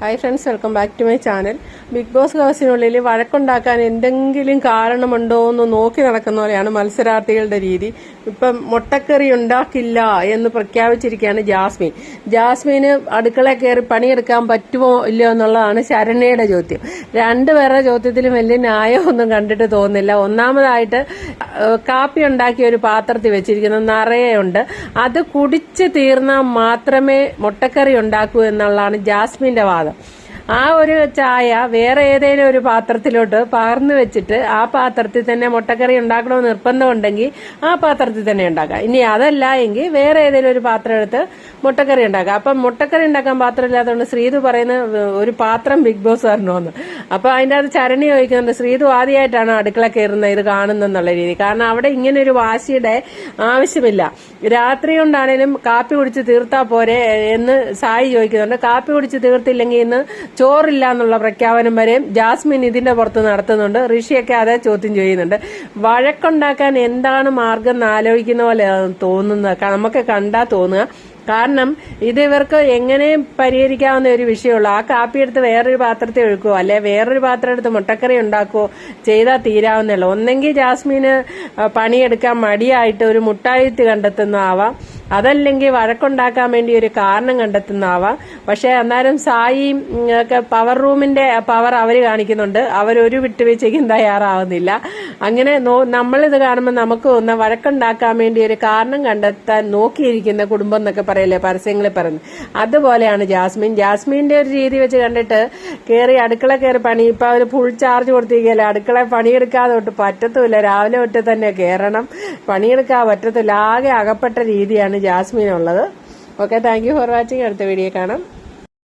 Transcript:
Hi friends welcome back to my channel Bigg Boss ഹൗസിനുള്ളിൽ വഴക്കുണ്ടാക്കാൻ എന്തെങ്കിലും കാരണമുണ്ടോ എന്ന് നോക്കി നടക്കുന്ന പോലെയാണ് മത്സരാർത്ഥികളുടെ രീതി. ഇപ്പം മുട്ടക്കറി ഉണ്ടാക്കില്ല എന്ന് പ്രഖ്യാപിച്ചിരിക്കുകയാണ് ജാസ്മിൻ. ജാസ്മിന് അടുക്കള കയറി പണിയെടുക്കാൻ പറ്റുമോ ഇല്ലയോ എന്നുള്ളതാണ് ശരണയുടെ ചോദ്യം. രണ്ടുപേരുടെ ചോദ്യത്തിലും വലിയ ന്യായമൊന്നും കണ്ടിട്ട് തോന്നുന്നില്ല. ഒന്നാമതായിട്ട് കാപ്പി ഉണ്ടാക്കിയ ഒരു പാത്രത്തിൽ വെച്ചിരിക്കുന്ന നിറയുണ്ട്. അത് കുടിച്ച് തീർന്നാൽ മാത്രമേ മുട്ടക്കറി ഉണ്ടാക്കൂ എന്നുള്ളതാണ് ജാസ്മിന്റെ വാദം. ആ ഒരു ചായ വേറെ ഏതെങ്കിലും ഒരു പാത്രത്തിലോട്ട് പകർന്നു വെച്ചിട്ട് ആ പാത്രത്തിൽ തന്നെ മുട്ടക്കറി ഉണ്ടാക്കണമെന്ന് നിർബന്ധമുണ്ടെങ്കിൽ ആ പാത്രത്തിൽ തന്നെ ഉണ്ടാക്കാം. ഇനി അതല്ല എങ്കിൽ വേറെ ഏതെങ്കിലും ഒരു പാത്രം എടുത്ത് മുട്ടക്കറി ഉണ്ടാക്കുക അപ്പം മുട്ടക്കറി ഉണ്ടാക്കാൻ പാത്രം ഇല്ലാത്തതുകൊണ്ട് ശ്രീതു പറയുന്ന ഒരു പാത്രം ബിഗ് ബോസ് തരണമെന്ന് അപ്പൊ അതിന്റെ അത് ചരണി ചോദിക്കുന്നുണ്ട് ശ്രീതു ആദ്യമായിട്ടാണ് അടുക്കള കയറുന്നത് ഇത് കാണുന്നെന്നുള്ള രീതി. കാരണം അവിടെ ഇങ്ങനെ ഒരു വാശിയുടെ ആവശ്യമില്ല. രാത്രി കൊണ്ടാണേലും കാപ്പി കുടിച്ച് തീർത്താ പോരെ എന്ന് സായി ചോദിക്കുന്നുണ്ട്. കാപ്പി കുടിച്ച് തീർത്തില്ലെങ്കിൽ ഇന്ന് ചോറില്ല എന്നുള്ള പ്രഖ്യാപനം വരെയും ജാസ്മിൻ ഇതിന്റെ പുറത്ത് നടത്തുന്നുണ്ട്. ഋഷിയൊക്കെ അതെ ചോദ്യം ചെയ്യുന്നുണ്ട്. വഴക്കുണ്ടാക്കാൻ എന്താണ് മാർഗം എന്ന് ആലോചിക്കുന്ന പോലെ തോന്നുന്നത്? നമുക്ക് കണ്ടാ തോന്നുക. കാരണം ഇത് ഇവർക്ക് എങ്ങനെയും പരിഹരിക്കാവുന്ന ഒരു വിഷയമുള്ളൂ. ആ കാപ്പി എടുത്ത് വേറൊരു പാത്രത്തെ ഒഴുക്കുവോ അല്ലെ വേറൊരു പാത്രം എടുത്ത് മുട്ടക്കറി ഉണ്ടാക്കുവോ ചെയ്താൽ തീരാവുന്നല്ലോ ഒന്നെങ്കിൽ ജാസ്മിന് പണിയെടുക്കാൻ മടിയായിട്ട് ഒരു മുട്ടായിത്ത് കണ്ടെത്തുന്നതാവാം. അതല്ലെങ്കിൽ വഴക്കുണ്ടാക്കാൻ വേണ്ടി ഒരു കാരണം കണ്ടെത്തുന്നതാവാം. പക്ഷെ അന്നേരം സായിയും ഒക്കെ പവർ റൂമിന്റെ പവർ അവർ കാണിക്കുന്നുണ്ട്. അവരൊരു വിട്ടുവീഴ്ചയ്ക്കും തയ്യാറാവുന്നില്ല. അങ്ങനെ നമ്മളിത് കാണുമ്പോൾ നമുക്ക് ഒന്ന് വഴക്കുണ്ടാക്കാൻ വേണ്ടി ഒരു കാരണം കണ്ടെത്താൻ നോക്കിയിരിക്കുന്ന കുടുംബം എന്നൊക്കെ പറയല്ലേ പരസ്യങ്ങളിൽ പറയുന്നത്. അതുപോലെയാണ് ജാസ്മിൻ. ജാസ്മിന്റെ ഒരു രീതി വെച്ച് കണ്ടിട്ട് കയറി അടുക്കള കയറി പണി. ഇപ്പൊ അവർ ഫുൾ ചാർജ് കൊടുത്തിരിക്കുകയല്ലേ? അടുക്കള പണിയെടുക്കാതെ തൊട്ട് പറ്റത്തുമില്ല. രാവിലെ തൊട്ട് തന്നെ കയറണം പണിയെടുക്കാൻ പറ്റത്തില്ല. ആകെ അകപ്പെട്ട രീതിയാണ് ജാസ്മിൻ ഉള്ളത് okay thank you for watching അടുത്ത വീഡിയോ കാണാം.